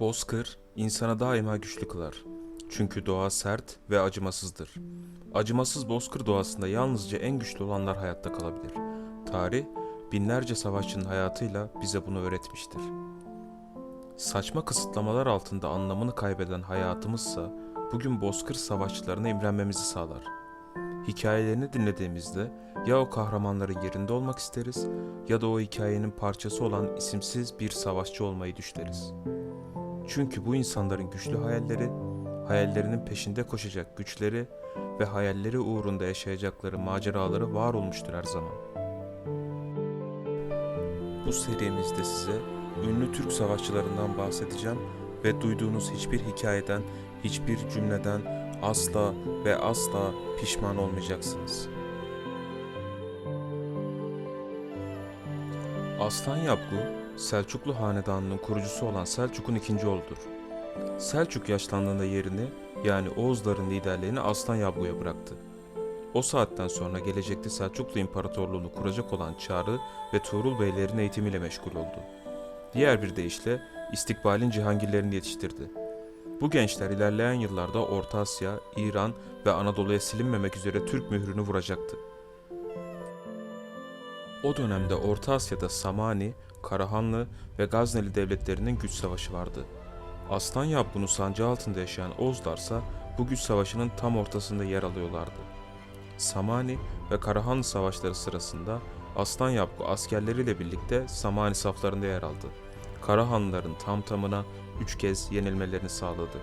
Bozkır insana daima güçlü kılar. Çünkü doğa sert ve acımasızdır. Acımasız bozkır doğasında yalnızca en güçlü olanlar hayatta kalabilir. Tarih binlerce savaşçının hayatıyla bize bunu öğretmiştir. Saçma kısıtlamalar altında anlamını kaybeden hayatımızsa bugün bozkır savaşçılarına imrenmemizi sağlar. Hikayelerini dinlediğimizde ya o kahramanların yerinde olmak isteriz ya da o hikayenin parçası olan isimsiz bir savaşçı olmayı düşleriz. Çünkü bu insanların güçlü hayalleri, hayallerinin peşinde koşacak güçleri ve hayalleri uğrunda yaşayacakları maceraları var olmuştur her zaman. Bu serimizde size ünlü Türk savaşçılarından bahsedeceğim ve duyduğunuz hiçbir hikayeden, hiçbir cümleden asla ve asla pişman olmayacaksınız. Aslan Yapgu, Selçuklu Hanedanı'nın kurucusu olan Selçuk'un ikinci oğludur. Selçuk yaşlandığında yerini yani Oğuzların liderliğini Aslan Yapgu'ya bıraktı. O saatten sonra gelecekte Selçuklu İmparatorluğunu kuracak olan Çağrı ve Tuğrul Beylerin eğitimiyle meşgul oldu. Diğer bir deyişle istikbalin cihangirlerini yetiştirdi. Bu gençler ilerleyen yıllarda Orta Asya, İran ve Anadolu'ya silinmemek üzere Türk mührünü vuracaktı. O dönemde Orta Asya'da Samani, Karahanlı ve Gazneli devletlerinin güç savaşı vardı. Aslan Yabgun'un sancağı altında yaşayan Oğuzlarsa bu güç savaşının tam ortasında yer alıyorlardı. Samani ve Karahanlı savaşları sırasında Aslan Yabgu askerleriyle birlikte Samani saflarında yer aldı. Karahanlıların tam tamına üç kez yenilmelerini sağladı.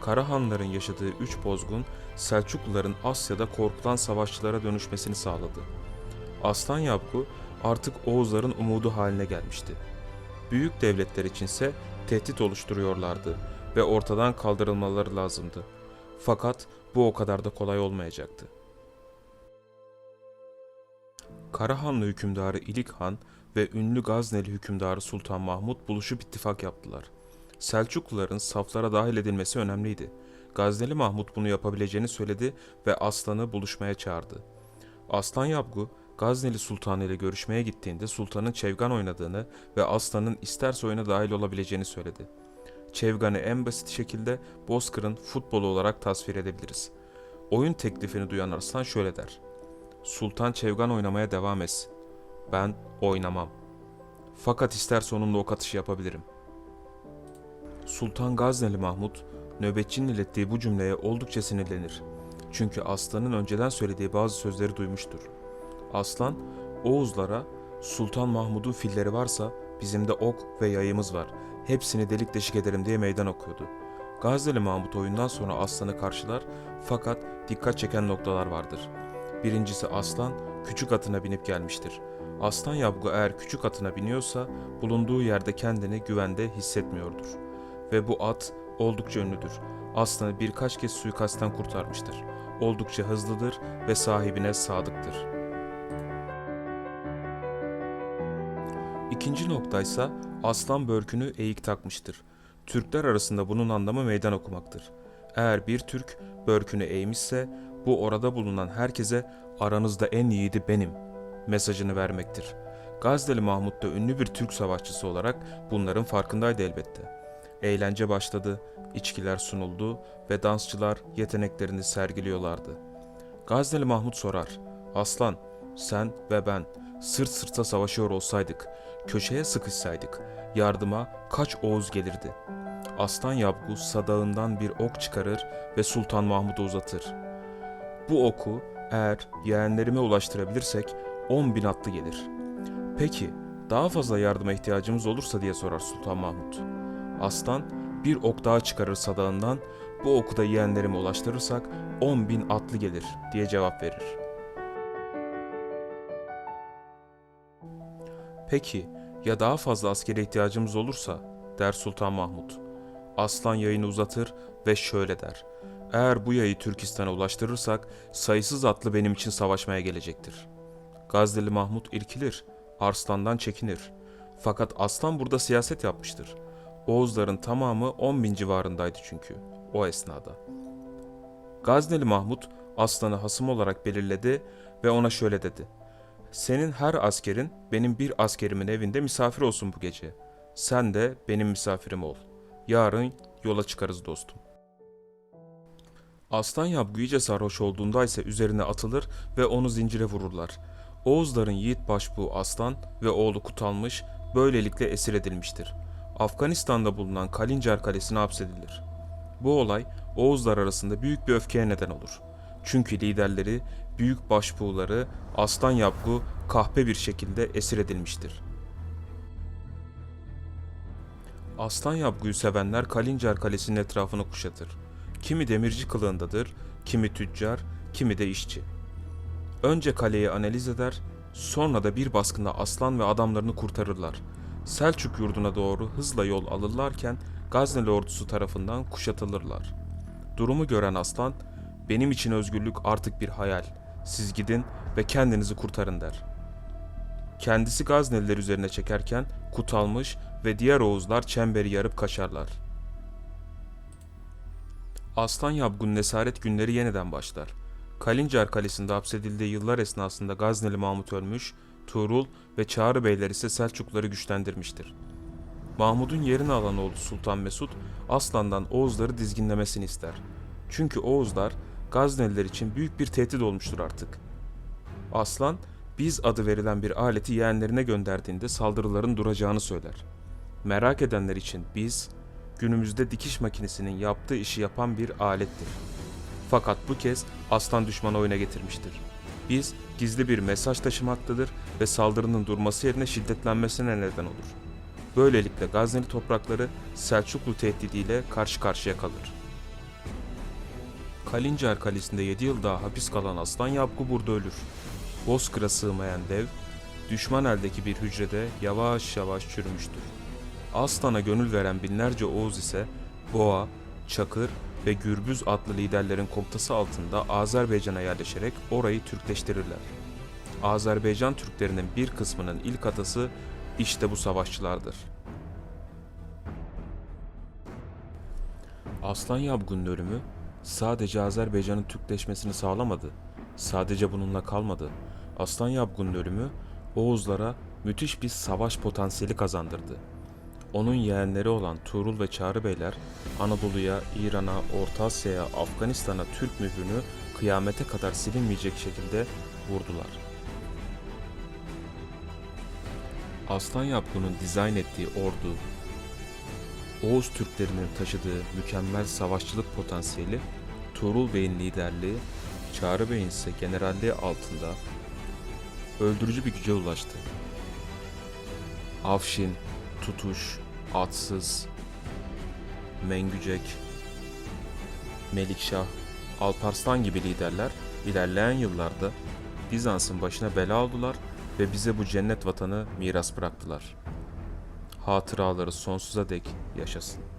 Karahanlıların yaşadığı üç bozgun Selçukluların Asya'da korkulan savaşçılara dönüşmesini sağladı. Aslan Yabgu artık Oğuzların umudu haline gelmişti. Büyük devletler içinse tehdit oluşturuyorlardı ve ortadan kaldırılmaları lazımdı. Fakat bu o kadar da kolay olmayacaktı. Karahanlı hükümdarı İlik Han ve ünlü Gazneli hükümdarı Sultan Mahmut buluşup ittifak yaptılar. Selçukluların saflara dahil edilmesi önemliydi. Gazneli Mahmut bunu yapabileceğini söyledi ve Aslan'ı buluşmaya çağırdı. Aslan Yabgu, Gazneli Sultanı ile görüşmeye gittiğinde sultanın çevgan oynadığını ve Aslan'ın isterse oyuna dahil olabileceğini söyledi. Çevgan'ı en basit şekilde Bozkır'ın futbolu olarak tasvir edebiliriz. Oyun teklifini duyan Arslan şöyle der. Sultan Çevgan oynamaya devam etsin. Ben oynamam. Fakat isterse onunla ok atışı yapabilirim. Sultan Gazneli Mahmut, nöbetçinin ilettiği bu cümleye oldukça sinirlenir. Çünkü Aslan'ın önceden söylediği bazı sözleri duymuştur. Aslan, Oğuzlara Sultan Mahmud'un filleri varsa bizim de ok ve yayımız var. Hepsini delik deşik ederim diye meydan okuyordu. Gazneli Mahmut oyundan sonra Aslan'ı karşılar fakat dikkat çeken noktalar vardır. Birincisi Aslan küçük atına binip gelmiştir. Aslan Yabgu eğer küçük atına biniyorsa bulunduğu yerde kendini güvende hissetmiyordur. Ve bu at oldukça ünlüdür. Aslanı birkaç kez suikastten kurtarmıştır. Oldukça hızlıdır ve sahibine sadıktır. İkinci noktaysa aslan börkünü eğik takmıştır. Türkler arasında bunun anlamı meydan okumaktır. Eğer bir Türk börkünü eğmişse bu orada bulunan herkese aranızda en yiğidi benim mesajını vermektir. Gazneli Mahmut da ünlü bir Türk savaşçısı olarak bunların farkındaydı elbette. Eğlence başladı, içkiler sunuldu ve dansçılar yeteneklerini sergiliyorlardı. Gazneli Mahmut sorar, Aslan, sen ve ben sırt sırta savaşıyor olsaydık, köşeye sıkışsaydık, yardıma kaç Oğuz gelirdi? Aslan Yabgu sadağından bir ok çıkarır ve Sultan Mahmud'a uzatır. Bu oku eğer yeğenlerime ulaştırabilirsek 10 bin atlı gelir. Peki daha fazla yardıma ihtiyacımız olursa diye sorar Sultan Mahmut. Aslan bir ok daha çıkarır sadağından bu oku da yeğenlerime ulaştırırsak 10 bin atlı gelir diye cevap verir. Peki ya daha fazla askere ihtiyacımız olursa der Sultan Mahmut. Aslan yayını uzatır ve şöyle der. Eğer bu yayı Türkistan'a ulaştırırsak sayısız atlı benim için savaşmaya gelecektir. Gazneli Mahmut irkilir, Arslan'dan çekinir. Fakat Aslan burada siyaset yapmıştır. Oğuzların tamamı 10 bin civarındaydı çünkü o esnada. Gazneli Mahmut Aslan'ı hasım olarak belirledi ve ona şöyle dedi. Senin her askerin benim bir askerimin evinde misafir olsun bu gece. Sen de benim misafirim ol. Yarın yola çıkarız dostum. Aslan Yabgu iyice sarhoş olduğunda ise üzerine atılır ve onu zincire vururlar. Oğuzların yiğit başbuğu Aslan ve oğlu Kutalmış böylelikle esir edilmiştir. Afganistan'da bulunan Kalincar Kalesi'ne hapsedilir. Bu olay Oğuzlar arasında büyük bir öfkeye neden olur. Çünkü liderleri, büyük başbuğları Aslan Yabgu kahpe bir şekilde esir edilmiştir. Aslan Yabgu'yu sevenler Kalincar Kalesi'nin etrafını kuşatır. Kimi demirci kılığındadır, kimi tüccar, kimi de işçi. Önce kaleyi analiz eder, sonra da bir baskında aslan ve adamlarını kurtarırlar. Selçuk yurduna doğru hızla yol alırlarken Gazneli ordusu tarafından kuşatılırlar. Durumu gören aslan, benim için özgürlük artık bir hayal. Siz gidin ve kendinizi kurtarın der. Kendisi Gazneliler üzerine çekerken Kutalmış ve diğer Oğuzlar çemberi yarıp kaçarlar. Aslan Yabgun'un esaret günleri yeniden başlar. Kalincar Kalesi'nde hapsedildiği yıllar esnasında Gazneli Mahmut ölmüş, Tuğrul ve Çağrı Beyler ise Selçukluları güçlendirmiştir. Mahmud'un yerini alan oğlu Sultan Mesut, Aslan'dan Oğuzları dizginlemesini ister. Çünkü Oğuzlar Gazneliler için büyük bir tehdit olmuştur artık. Aslan, biz adı verilen bir aleti yeğenlerine gönderdiğinde saldırıların duracağını söyler. Merak edenler için biz, günümüzde dikiş makinesinin yaptığı işi yapan bir alettir. Fakat bu kez aslan düşmanı oyuna getirmiştir. Biz gizli bir mesaj taşımaktadır ve saldırının durması yerine şiddetlenmesine neden olur. Böylelikle Gazneli toprakları Selçuklu tehdidiyle karşı karşıya kalır. Kalincar Kalesi'nde 7 yıl daha hapis kalan Aslan Yabgu burada ölür. Bozkır'a sığmayan dev, düşman eldeki bir hücrede yavaş yavaş çürümüştür. Aslan'a gönül veren binlerce Oğuz ise Boğa, Çakır ve Gürbüz adlı liderlerin komutası altında Azerbaycan'a yerleşerek orayı Türkleştirirler. Azerbaycan Türklerinin bir kısmının ilk atası işte bu savaşçılardır. Aslan Yabgun'un ölümü sadece Azerbaycan'ın Türkleşmesini sağlamadı. Sadece bununla kalmadı. Aslan Yabgun'un ölümü Oğuzlara müthiş bir savaş potansiyeli kazandırdı. Onun yeğenleri olan Tuğrul ve Çağrı Beyler Anadolu'ya, İran'a, Orta Asya'ya, Afganistan'a Türk mührünü kıyamete kadar silinmeyecek şekilde vurdular. Aslan Yapgun'un dizayn ettiği ordu, Oğuz Türklerinin taşıdığı mükemmel savaşçılık potansiyeli, Tuğrul Bey'in liderliği, Çağrı Bey'in ise generalliği altında öldürücü bir güce ulaştı. Afşin, Tutuş, Atsız, Mengücek, Melikşah, Alparslan gibi liderler ilerleyen yıllarda Bizans'ın başına bela oldular ve bize bu cennet vatanı miras bıraktılar. Hatıraları sonsuza dek yaşasın.